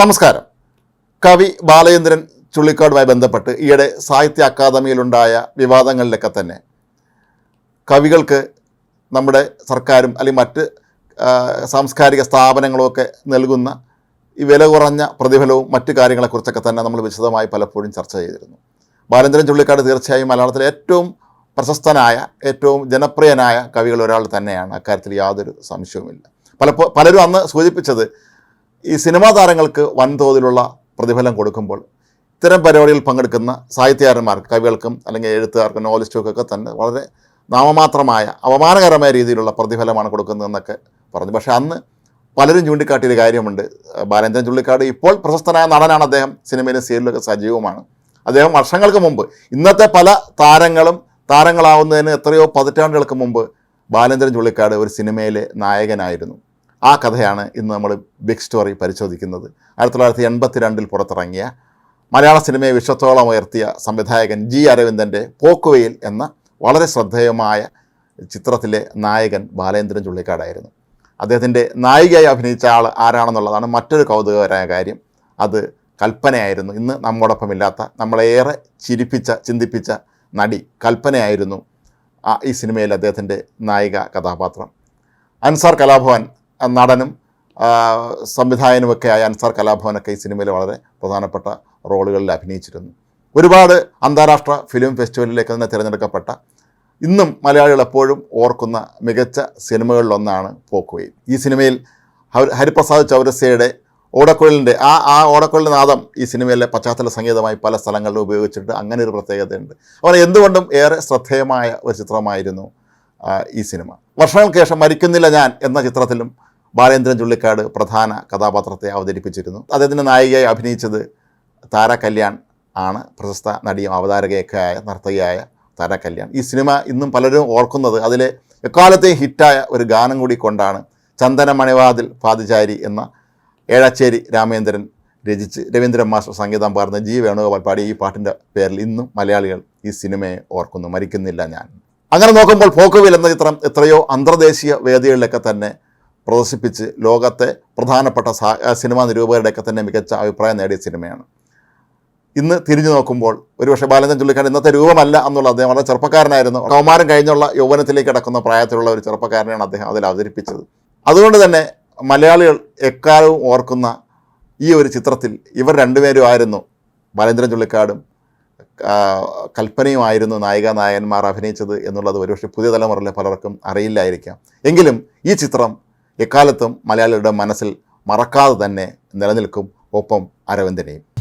നമസ്കാരം. കവി ബാലചന്ദ്രൻ ചുള്ളിക്കാടുമായി ബന്ധപ്പെട്ട് ഈയിടെ സാഹിത്യ അക്കാദമിയിലുണ്ടായ വിവാദങ്ങളിലൊക്കെ തന്നെ കവികൾക്ക് നമ്മുടെ സർക്കാരും അല്ലെങ്കിൽ മറ്റ് സാംസ്കാരിക സ്ഥാപനങ്ങളുമൊക്കെ നൽകുന്ന ഈ വില കുറഞ്ഞ പ്രതിഫലവും മറ്റു കാര്യങ്ങളെക്കുറിച്ചൊക്കെ തന്നെ നമ്മൾ വിശദമായി പലപ്പോഴും ചർച്ച ചെയ്തിരുന്നു. ബാലചന്ദ്രൻ ചുള്ളിക്കാട് തീർച്ചയായും മലയാളത്തിലെ ഏറ്റവും പ്രശസ്തനായ ഏറ്റവും ജനപ്രിയനായ കവികൾ ഒരാൾ തന്നെയാണ്. അക്കാര്യത്തിൽ യാതൊരു സംശയവുമില്ല. പലപ്പോൾ പലരും അന്ന് സൂചിപ്പിച്ചത് ഈ സിനിമാ താരങ്ങൾക്ക് വൻതോതിലുള്ള പ്രതിഫലം കൊടുക്കുമ്പോൾ ഇത്തരം പരിപാടികളിൽ പങ്കെടുക്കുന്ന സാഹിത്യകാരന്മാർക്ക് കവികൾക്കും അല്ലെങ്കിൽ എഴുത്തുകാർക്കും നോവലിസ്റ്റുകൾക്കൊക്കെ തന്നെ വളരെ നാമമാത്രമായ അപമാനകരമായ രീതിയിലുള്ള പ്രതിഫലമാണ് കൊടുക്കുന്നതെന്നൊക്കെ പറഞ്ഞു. പക്ഷേ അന്ന് പലരും ചൂണ്ടിക്കാട്ടിയൊരു കാര്യമുണ്ട്. ബാലേന്ദ്രൻ ചുള്ളിക്കാട് ഇപ്പോൾ പ്രശസ്തനായ നടനാണ് അദ്ദേഹം. സിനിമയിലും സീരിയലൊക്കെ സജീവമാണ്. അദ്ദേഹം വർഷങ്ങൾക്ക് മുമ്പ് ഇന്നത്തെ പല താരങ്ങളും താരങ്ങളാവുന്നതിന് എത്രയോ പതിറ്റാണ്ടുകൾക്ക് മുമ്പ് ബാലേന്ദ്രൻ ചുള്ളിക്കാട് ഒരു സിനിമയിലെ നായകനായിരുന്നു. ആ കഥയാണ് ഇന്ന് നമ്മൾ ബിഗ് സ്റ്റോറി പരിശോധിക്കുന്നത്. ആയിരത്തി തൊള്ളായിരത്തി എൺപത്തി രണ്ടിൽ പുറത്തിറങ്ങിയ മലയാള സിനിമയെ വിശ്വത്തോളം ഉയർത്തിയ സംവിധായകൻ ജി അരവിന്ദന്റെ പോക്കുവെയിൽ എന്ന വളരെ ശ്രദ്ധേയമായ ചിത്രത്തിലെ നായകൻ ബാലേന്ദ്രൻ ചുള്ളിക്കാടായിരുന്നു. അദ്ദേഹത്തിന്റെ നായികയായി അഭിനയിച്ച ആൾ ആരാണെന്നുള്ളതാണ് മറ്റൊരു കൗതുകകരമായ കാര്യം. അത് കൽപ്പനയായിരുന്നു. ഇന്ന് നമ്മോടൊപ്പം ഇല്ലാത്ത നമ്മളേറെ ചിരിപ്പിച്ച ചിന്തിപ്പിച്ച നടി കൽപ്പനയായിരുന്നു ആ ഈ സിനിമയിൽ അദ്ദേഹത്തിന്റെ നായിക കഥാപാത്രം. അൻസാർ കലാഭവൻ നടനും സംവിധായകനുമൊക്കെ ആയ അൻസാർ കലാഭവനൊക്കെ ഈ സിനിമയിൽ വളരെ പ്രധാനപ്പെട്ട റോളുകളിൽ അഭിനയിച്ചിരുന്നു. ഒരുപാട് അന്താരാഷ്ട്ര ഫിലിം ഫെസ്റ്റിവലിലേക്ക് തന്നെ തിരഞ്ഞെടുക്കപ്പെട്ട ഇന്നും മലയാളികൾ എപ്പോഴും ഓർക്കുന്ന മികച്ച സിനിമകളിലൊന്നാണ് പോക്കുവയിൽ. ഈ സിനിമയിൽ ഹരിപ്രസാദ് ചൗരസ്യയുടെ ഓടക്കുഴലിന്റെ ആ ആ ഓടക്കുഴലിന്റെ നാദം ഈ സിനിമയിലെ പശ്ചാത്തല സംഗീതമായി പല സ്ഥലങ്ങളിലും ഉപയോഗിച്ചിട്ട് അങ്ങനെ ഒരു പ്രത്യേകതയുണ്ട്. അവർ എന്തുകൊണ്ടും ഏറെ ശ്രദ്ധേയമായ ഒരു ചിത്രമായിരുന്നു ഈ സിനിമ. വർഷങ്ങൾക്ക് ശേഷം മരിക്കുന്നില്ല ഞാൻ എന്ന ചിത്രത്തിലും ബാലേന്ദ്രൻ ചുള്ളിക്കാട് പ്രധാന കഥാപാത്രത്തെ അവതരിപ്പിച്ചിരുന്നു. അദ്ദേഹത്തിന്റെ നായികയായി അഭിനയിച്ചത് താര കല്യാൺ ആണ്. പ്രശസ്ത നടിയും അവതാരകയൊക്കെ ആയ നർത്തകിയായ താര കല്യാൺ. ഈ സിനിമ ഇന്നും പലരും ഓർക്കുന്നത് അതിലെ എക്കാലത്തെയും ഹിറ്റായ ഒരു ഗാനം കൂടി കൊണ്ടാണ് ചന്ദന മണിവാതിൽ പാതിചാരി എന്ന ഏഴച്ചേരി രാമേന്ദ്രൻ രചിച്ച് രവീന്ദ്രൻ മാസ്റ്റർ സംഗീതം പകർന്ന ജി വേണുഗോപാൽ പാടിയ ഈ പാട്ടിന്റെ പേരിൽ ഇന്നും മലയാളികൾ ഈ സിനിമയെ ഓർക്കുന്നു. മരിക്കുന്നില്ല ഞാൻ. അങ്ങനെ നോക്കുമ്പോൾ ഫോക്കുവിൽ എന്ന ചിത്രം എത്രയോ അന്തർദേശീയ വേദികളിലൊക്കെ തന്നെ പ്രദർശിപ്പിച്ച് ലോകത്തെ പ്രധാനപ്പെട്ട സിനിമാ നിരൂപകരുടെയൊക്കെ തന്നെ മികച്ച അഭിപ്രായം നേടിയ സിനിമയാണ്. ഇന്ന് തിരിഞ്ഞു നോക്കുമ്പോൾ ഒരുപക്ഷെ ബാലചന്ദ്രൻ ചുള്ളിക്കാട് ഇന്നത്തെ രൂപമല്ല എന്നുള്ള അദ്ദേഹം വളരെ ചെറുപ്പക്കാരനായിരുന്നു. കൗമാരം കഴിഞ്ഞുള്ള യൗവനത്തിലേക്ക് കിടക്കുന്ന പ്രായത്തിലുള്ള ഒരു ചെറുപ്പക്കാരനെയാണ് അദ്ദേഹം അതിൽ അവതരിപ്പിച്ചത്. അതുകൊണ്ട് തന്നെ മലയാളികൾ എക്കാലവും ഓർക്കുന്ന ഈ ഒരു ചിത്രത്തിൽ ഇവർ രണ്ടുപേരും ആയിരുന്നു ബാലേന്ദ്രൻ ചുള്ളിക്കാടും കൽപ്പനയുമായിരുന്നു നായിക നായകന്മാർ അഭിനയിച്ചത് എന്നുള്ളത് ഒരുപക്ഷെ പുതിയ തലമുറയിലെ പലർക്കും അറിയില്ലായിരിക്കാം. എങ്കിലും ഈ ചിത്രം എക്കാലത്തും മലയാളികളുടെ മനസ്സിൽ മറക്കാതെ തന്നെ നിലനിൽക്കും. ഒപ്പം അരവിന്ദനെയും.